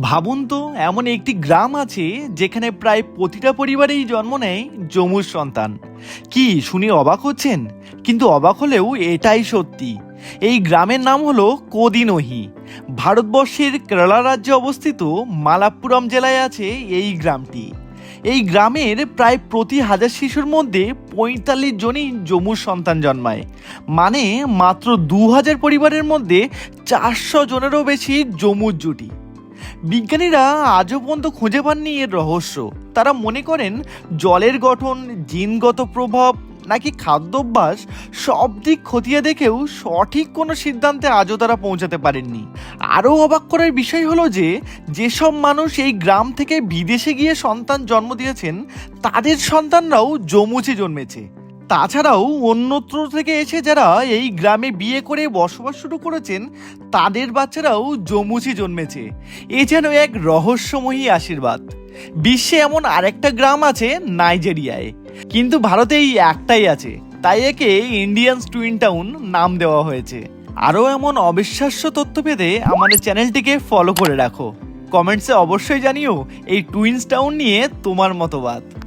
ভাবুন তো, এমন একটি গ্রাম আছে যেখানে প্রায় প্রতিটা পরিবারেই জন্ম নেয় যমুর সন্তান। কি শুনে অবাক হচ্ছেন? কিন্তু অবাক হলেও এটাই সত্যি। এই গ্রামের নাম হলো কোদিনহি। ভারতবর্ষের কেরালা রাজ্যে অবস্থিত মালাপ্পুরম জেলায় আছে এই গ্রামটি। এই গ্রামের প্রায় প্রতি হাজার শিশুর মধ্যে পঁয়তাল্লিশ জনই যমুর সন্তান জন্মায়। মানে মাত্র দু হাজার পরিবারের মধ্যে চারশো জনেরও বেশি যমুর জুটি। বিজ্ঞানীরা আজও পর্যন্ত খুঁজে পাননি এর রহস্য। তারা মনে করেন জলের গঠন, জিনগত প্রভাব, নাকি খাদ্যাভ্যাস সব দিক খতিয়ে দেখেও সঠিক কোনো সিদ্ধান্তে আজও তারা পৌঁছাতে পারেননি। আরও অবাক করার বিষয় হলো যে, যেসব মানুষ এই গ্রাম থেকে বিদেশে গিয়ে সন্তান জন্ম দিয়েছেন, তাদের সন্তানরাও যমুচে জন্মেছে। তাছাড়াও অন্যত্র থেকে এসে যারা এই গ্রামে বিয়ে করে বসবাস শুরু করেছেন, তাদের বাচ্চারাও যমুচি জন্মেছে। এ যেন এক রহস্যময়ী আশীর্বাদ। বিশ্বে এমন আরেকটা গ্রাম আছে নাইজেরিয়ায়। কিন্তু ভারতে এই একটাই আছে। তাই একে ইন্ডিয়ান টুইন টাউন নাম দেওয়া হয়েছে। আরও এমন অবিশ্বাস্য তথ্য পেতে আমাদের চ্যানেলটিকে ফলো করে রাখো। কমেন্টসে অবশ্যই জানিও এই টুইন্স টাউন নিয়ে তোমার মতবাদ।